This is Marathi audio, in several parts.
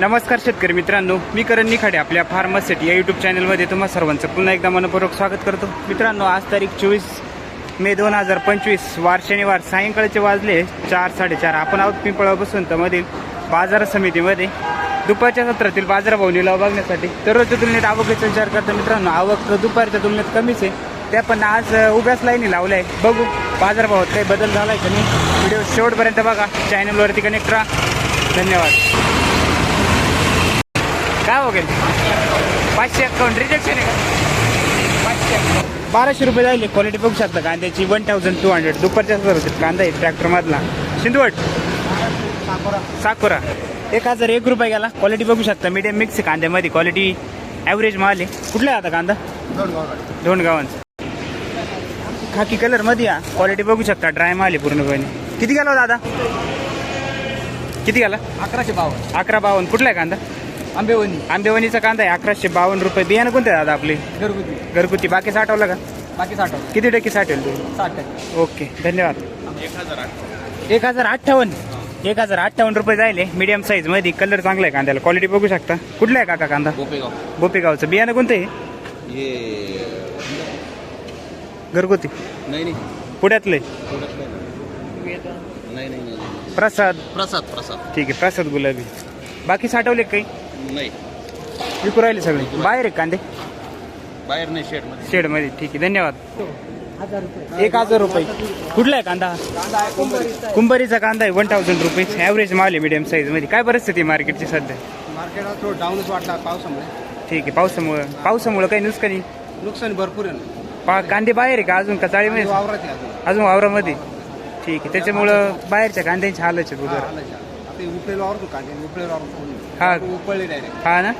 नमस्कार शेतकरी मित्रांनो मी करण निखाडे आपल्या फार्मासिटी या यूट्यूब चॅनलमध्ये तुम्हा सर्वांचं पुन्हा एकदा मनपूर्वक स्वागत करतो. मित्रांनो आज तारीख चोवीस मे दोन हजार पंचवीस वार शनिवार सायंकाळचे वाजले चार साडेचार. आपण आहोत पिंपळा बसवंतमधील बाजार समितीमध्ये. दुपारच्या सत्रातील बाजारभाव लिलाव बघण्यासाठी दररोजच्या तुलनेत आवकेचा विचार करता मित्रांनो आवक दुपारच्या तुलनेत कमीच आहे. त्या पण आज उभ्याच लाईनी लावल्या. आहे बघू बाजारभावात काही बदल झाला आहे का नाही? व्हिडिओ शेवटपर्यंत बघा. चॅनलवरती कनेक्ट राहा. धन्यवाद. काय हो गेले? पाचशे अकाउंट रिजेक्शन आहे का? पाचशे बाराशे रुपये जाईल क्वालिटी बघू शकता कांद्याची वन थाउजंड टू हंड्रेड दुपारच्या होते कांदा आहे ट्रॅक्टरमधला शिंदवट साकोरा. एक हजार एक रुपये गेला. क्वालिटी बघू शकता. मीडियम मिक्स आहे कांद्यामध्ये. क्वालिटी ॲव्हरेज माल आहे. कुठला आहे आता कांदा? दोन गावांचा खाकी कलरमध्ये या. क्वालिटी बघू शकता. ड्राय माल आहे पूर्णपणे. किती गेला हो दादा? किती गेला? अकराशे बावन्न. अकरा बावन्न. कुठला आहे कांदा? आंबेवणी आंबेवणीचा कांदा आहे अकराशे बावन्न रुपये. बियाणं कोणते दादा आपले? घरगुती. घरगुती. बाकी साठवलं का? बाकी साठ किती टक्के साठेल? तू साठ टक्के. ओके धन्यवाद. एक हजार अठ्ठावन्न. एक हजार अठ्ठावन्न रुपये जायले मीडियम साईजमध्ये. कलर चांगला आहे कांद्याला. क्वालिटी बघू शकता. कुठला आहे काका कांदा? गोपेगाव गोपेगावचं बियाणं कोणतं? आहे हे घरगुती. नाही नाही. पुण्यातले. थोडंच नाही नाही नाही नाही. प्रसाद. प्रसाद प्रसाद. ठीक आहे प्रसाद गुलाबी. बाकी साठवले का काही? नाही. विकू राहिले सगळे? बाहेर आहे कांदे? बाहेर नाही शेडमध्ये. शेडमध्ये. ठीक आहे धन्यवाद. एक हजार रुपये. कुठला आहे कांदा? कुंभारीचा कांदा आहे वन थाउजंड रुपीज ॲव्हरेज माल आहे मीडियम साईजमध्ये काय परिस्थिती आहे मार्केटची सध्या? मार्केटात थोडं डाऊनच वाटला पावसामुळे. ठीक आहे पावसामुळं. पावसामुळं काही नुकसानी? नुकसान भरपूर आहे ना. पा कांदे बाहेर आहे का अजून? का चाळीमध्ये? वावरात आहे अजून. अजून वावरामध्ये? ठीक आहे त्याच्यामुळं बाहेरच्या कांद्यांची हालच आहे हा, उदर आलं जा. आता हे उपळेला वावरतो का ते उपळेला वावरतो हा. उपळले डायरेक्ट हा ना?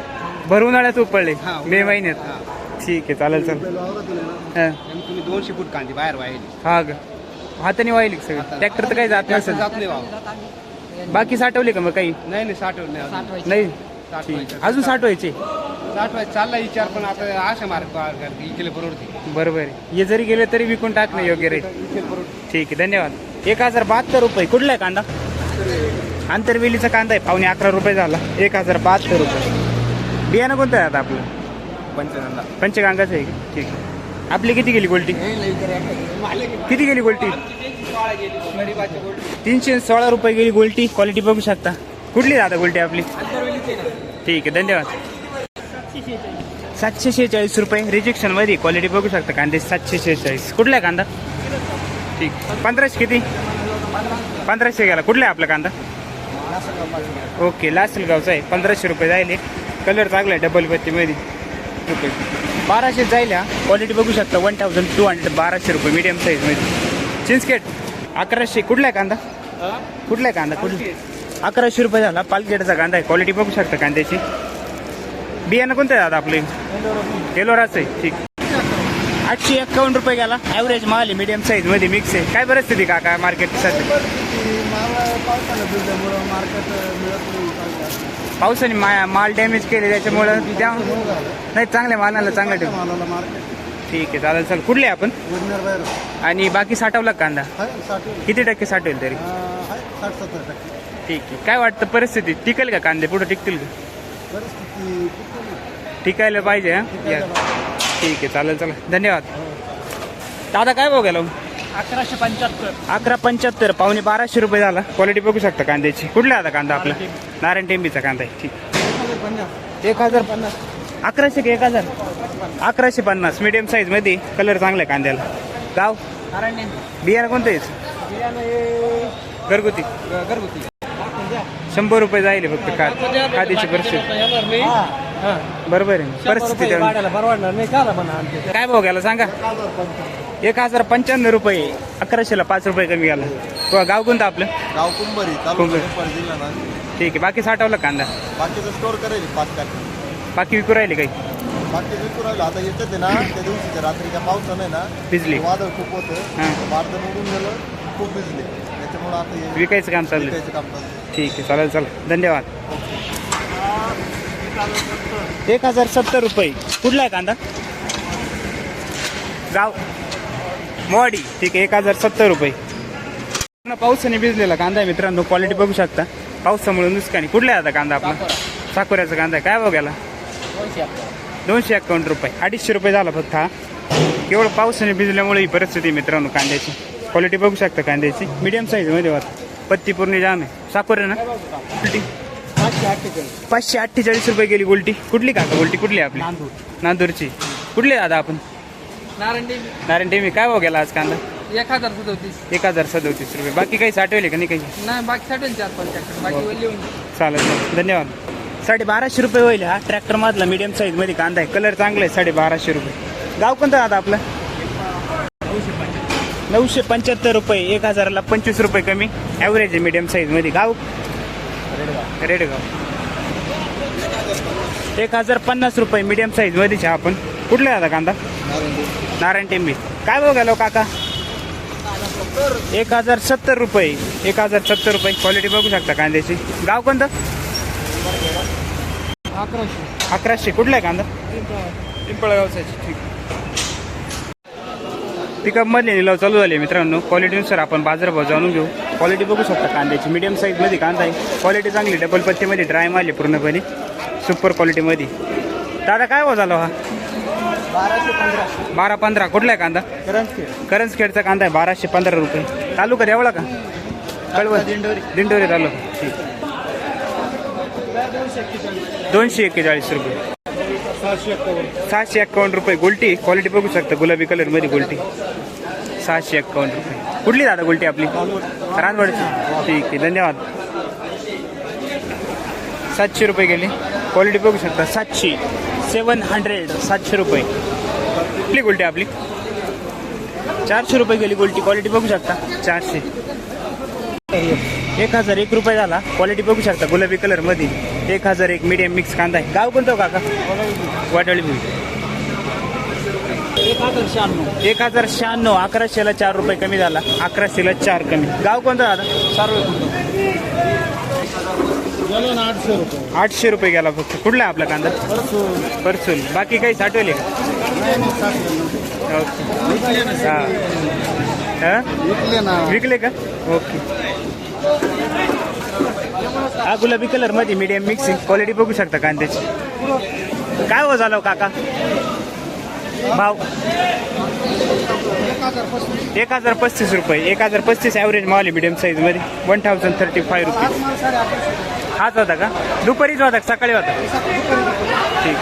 भर उन्हाळ्यात उपळले. हा, मे महिन्यात. हा. ठीक आहे चालेल चालेल. हा. आणि तुम्ही दोनशे फूट कांदे बाहेर वाहिले. हा ग. हाताने वाहिली का सगळं? ट्रॅक्टर तर काही जात नसेल जात नाही वावर बाकी साठवले का मग काही? नाही नाही साठवलं नाही अजून. नाही? साठवायचं. अजून साठवायचे? साठवायचं. चालला विचार पण आता अशा मार्ग इकडे परवडते. बरोबर आहे. हे जरी गेले तरी विकून टाकणं योग्य राहील इकडे परवडते. ठीक आहे धन्यवाद. एक हजार बहात्तर रुपये. कुठला आहे कांदा? आंतरवेलीचा कांदा आहे. पावणे अकरा रुपये झाला. एक हजार बहात्तर रुपये. बियाणं कोणतं आहे आता आपलं? पंचनंदा पंचगंगाचं आहे. का? ठीक आहे. आपली किती गेली गोल्टी? किती गेली गोल्टी? तीनशे सोळा रुपये गेली गोल्टी. क्वालिटी बघू शकता. कुठली दादा गोल्टी आपली? ठीक आहे. धन्यवाद. सातशे शेहेचाळीस रुपये. रिजेक्शनमध्ये क्वालिटी बघू शकता. कांदे सातशे शेहेचाळीस. कुठला आहे कांदा? ठीक. पंधराशे किती? पंधराशे गेला. कुठला आहे आपला कांदा? ओके लास्ट गावचा आहे. पंधराशे रुपये जायले. कलर चांगला आहे डबल बत्तीमध्ये रुपये बाराशे जाईल हा क्वालिटी बघू शकता वन थाउजंड टू हंड्रेड बाराशे रुपये मीडियम साईजमध्ये चिंचकेट अकराशे. कुठला आहे कांदा? कुठला आहे कांदा? कुठला? अकराशे रुपये झाला. पालखेडचा कांदा आहे. क्वालिटी बघू शकता कांद्याची. बियाणं कोणतं आहे दादा आपले? एलोराच आहे. ठीक. आठशे एक्कावन्न रुपये गेला. ॲव्हरेज माल आहे मीडियम साईजमध्ये मिक्स आहे. काय परिस्थिती काका मार्केट सध्या? पावसाने मा माल डॅमेज केले त्याच्यामुळं द्या. नाही चांगल्या मालाला चांगलं ठेव. ठीक आहे चालेल चालेल. कुठले आपण? आणि बाकी साठवला कांदा? किती टक्के साठवेल तरी? ठीक आहे. काय वाटतं परिस्थिती? टिकेल का कांदे? पुढे टिकतील का? टिकायला पाहिजे हा? या. ठीक आहे चालेल चला धन्यवाद. दादा काय भाव गेलो? अकराशे पंच्याहत्तर. अकरा पंच्याहत्तर पावणे बाराशे रुपये झाला. क्वालिटी बघू शकता कांद्याची. कुठला आता कांदा आपला? नारायण टेंबीचा कांदा आहे. ठीक. एक हजार पन्नास. अकराशे का एक हजार? अकराशे पन्नास. मीडियम साईजमध्ये कलर चांगला आहे कांद्याला. गाव? बियाणं कोणतं आहे? घरगुती. घरगुती. शंभर रुपये जाईल फक्त का परिस्थिती. बरोबर आहे. परिस्थिती. परवडणार नाही का पण काय भाव गेला सांगा? एक हजार पंच्याण्णव रुपये अकराशेला पाच रुपये कमी गेला. तो गाव कोणतं आपलं? गाव कुंभारी कुंभारी. जिल्हा ना. ठीक आहे बाकी साठवलं कांदा? बाकीचं स्टोर करेल पाच पॅक बाकी विकू राहिले काही? बाकीचं विकू राहिलं. आता येतं ते ना त्या दिवशीच्या रात्रीच्या पावसानं ना भिजली. वादळ खूप होतं. हां. बारदन उडून गेलं खूप भिजले. त्याच्यामुळं आता हे विकायचं काम चाललं विकायचं काम चालू ठीक आहे चालेल चला धन्यवाद. एक हजार सत्तर रुपये. कुठला आहे कांदा? गाव. मोवाडी ठीक आहे एक हजार सत्तर रुपये. पावसाने भिजलेला कांदा आहे मित्रांनो क्वालिटी बघू शकता. पावसामुळे नुकसानी कुठला आहे आता कांदा आपला? साकोऱ्याचा कांदा आहे. काय बघायला दोनशे अकावन्न रुपये. अडीचशे रुपये झाला फक्त हा. केवळ पावसाने भिजल्यामुळे ही परिस्थिती मित्रांनो कांद्याची. क्वालिटी बघू शकता कांद्याची. मिडियम साईजमध्ये होता पत्ती पूर्ण जाम आहे. साकोरे ना? पाचशे अठ्ठेचाळीस रुपये गेली उलटी कुठली काका उलटी कुठली आपली? नांदूरची. कुठली दादा आपण? नारायण टेमी काय भाव गेला आज कांदा? एक हजार सदोतीस. एक हजार सदोतीस रुपये. बाकी काही साठवले का नाही काही? नाही बाकी साठेल चार पंच्याहत्तर बाकी वल्ली होऊन चालेल धन्यवाद. साडे बाराशे रुपये होईल हा ट्रॅक्टर मधला मीडियम साईजमध्ये कांदा आहे. कलर चांगला आहे साडे बाराशे रुपये. गाव कोणतं आता आपलं? नऊशे पंच्याहत्तर रुपये. एक हजाराला पंचवीस रुपये कमी. ॲव्हरेज आहे मीडियम साईजमध्ये. गाव? रेडगाव. एक हजार पन्नास रुपये मीडियम साईज मध्येच आहे आपण. कुठला आहे आता कांदा? नारायण टेंबी. काय भाव गेलो काका? एक हजार सत्तर रुपये. एक हजार सत्तर रुपये. क्वालिटी बघू शकता कांद्याची. गाव कोणतं? अकराशे. अकराशे. कुठला आहे कांदा? पिंपळगावचा ठीक. पिकअप मधले निलाव चालू झाले मित्रांनो. क्वालिटीनुसार आपण बाजारभाव जाणून घेऊ. क्वालिटी बघू शकता कांद्याची. मीडियम साईजमध्ये कांदा आहे. क्वालिटी चांगली डबल पत्तीमध्ये ड्राय मारली पूर्णपणे. सुपर क्वालिटीमध्ये दादा काय भाव झाला हा? बाराशे पंधरा. बारा पंधरा. कुठला आहे कांदा? करंजखेडचा कांदा आहे. बाराशे पंधरा रुपये. तालुका देवळा का? कळवण. दिंडोरी. दिंडोरी तालुका. ठीक. दोनशे एक्केचाळीस रुपये. सहाशे एक्कावन्न रुपये. गोल्टी. क्वालिटी बघू शकता. गुलाबी कलरमध्ये गोल्टी. सहाशे एक्कावन्न रुपये. कुठली दादा गुलटी आपली? रानवडची. ठीक आहे धन्यवाद. सातशे रुपये गेले. क्वालिटी बघू शकता. सातशे. सेवन हंड्रेड सातशे रुपये. कुठली गुलटी आपली? चारशे रुपये गेली गुलटी. क्वालिटी बघू शकता. चारशे. एक हजार एक रुपये झाला. क्वालिटी बघू शकता. गुलाबी कलरमध्ये एक हजार एक मीडियम मिक्स कांदा आहे. गाव कोणतं हो काका? वाटळी एक हजार शहाण्णव. एक हजार शहाण्णव अकराशेला चार रुपये कमी झाला. अकराशेला चार कमी. गाव कोणतं दादा? गेलो ना आठशे रुपये आठशे रुपये गेला फक्त. कुठला आहे आपला कांदा? परसून. परसूल बाकी काही साठवले का? नाही नाही साठवलं. ओके. विकले ना हा. हा? विकले ना विकले का? ओके. हा गुलाबी कलरमध्ये मीडियम मिक्सिंग क्वालिटी बघू शकता कांद्याची. काय हो झालं हो काका? भाव? एक हजार पस्तीस रुपये. एक हजार पस्तीस ॲव्हरेज मावली मीडियम साईजमध्ये. One thousand thirty five rupees हाच होता का? दुपारीच होता का? सकाळी होता? ठीक.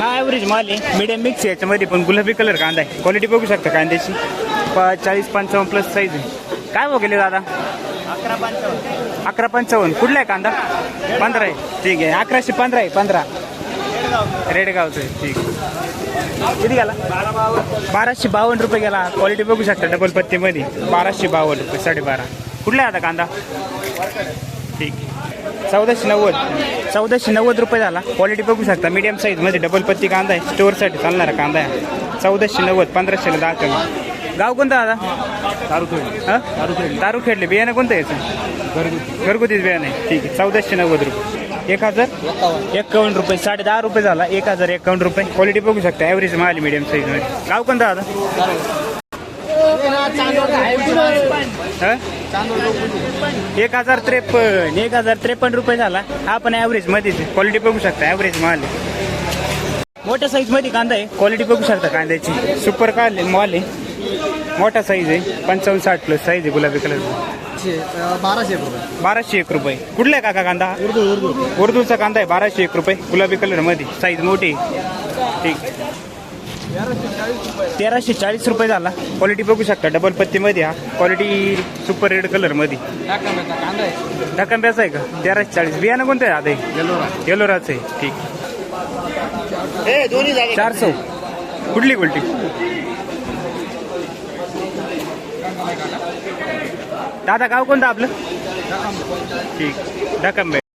हा ॲव्हरेज माल आहे. मीडियम मिक्स आहे याच्यामध्ये पण गुलाबी कलर कांदा आहे. क्वालिटी बघू शकता कांद्याची. प चाळीस पंचावन्न प्लस साईज आहे. काय गेले दादा? अकरा पंचावन्न. अकरा पंचावन्न. कुठला आहे कांदा? पंधरा आहे. ठीक आहे. अकराशे पंधरा आहे पंधरा. रेडगावचं. आहे. ठीक. आहे. किती गेला? बाराशे बावन्न रुपये गेला. क्वालिटी बघू शकता डबल पत्तीमध्ये. बाराशे बावन्न रुपये साडेबारा. कुठला आता कांदा? ठीक. चौदाशे नव्वद. चौदाशे नव्वद रुपये झाला. क्वालिटी बघू शकता. मीडियम साईजमध्ये डबल पत्ती कांदा आहे. स्टोअरसाठी चालणारा कांदा आहे. चौदाशे नव्वद पंधराशेला दहा कमी गाव कोणतं दादा दारू दारू खेळले बियाणं कोणतं याचं? घरगुतीच बियाणं आहे. ठीक आहे. चौदाशे नव्वद रुपये. एक हजार? एकावन्न रुपये. साडे दहा रुपये झाला. एक हजार एकावन्न रुपये. क्वालिटी बघू शकता. ॲव्हरेज माल मीडियम साईजमध्ये गाव कोणता दादा? एक हजार त्रेपन्न. एक हजार त्रेपन्न रुपये झाला. हा पण ॲव्हरेज मध्येच क्वालिटी बघू शकता. ॲव्हरेज माल आहे. मोठ्या साईजमध्ये कांदा आहे. क्वालिटी बघू शकता कांद्याची. सुपर काल माल आहे. मोठा साईज आहे. पंचावन्न साठ प्लस साईज आहे गुलाबी बाराशे रुपये. बाराशे एक रुपये. कुठला आहे काका कांदा? उर्दू उर्दू. उर्दूचा कांदा आहे बाराशे एक रुपये. गुलाबी कलरमध्ये साईज मोठी. ठीक. तेराशे चाळीस रुपये झाला. क्वालिटी बघू शकता. डबल पत्तीमध्ये हा. क्वालिटी सुपर रेड कलरमध्ये कांदा आहे ढकंब्याचा आहे का? तेराशे चाळीस. बियाणं कोणतं आहे आता येलोरा. येलोराचं आहे. ठीक. जागे. चारशे. कुठली गोल्टी दादा गाव कोणतं आपलं? ठीक. ढकंबे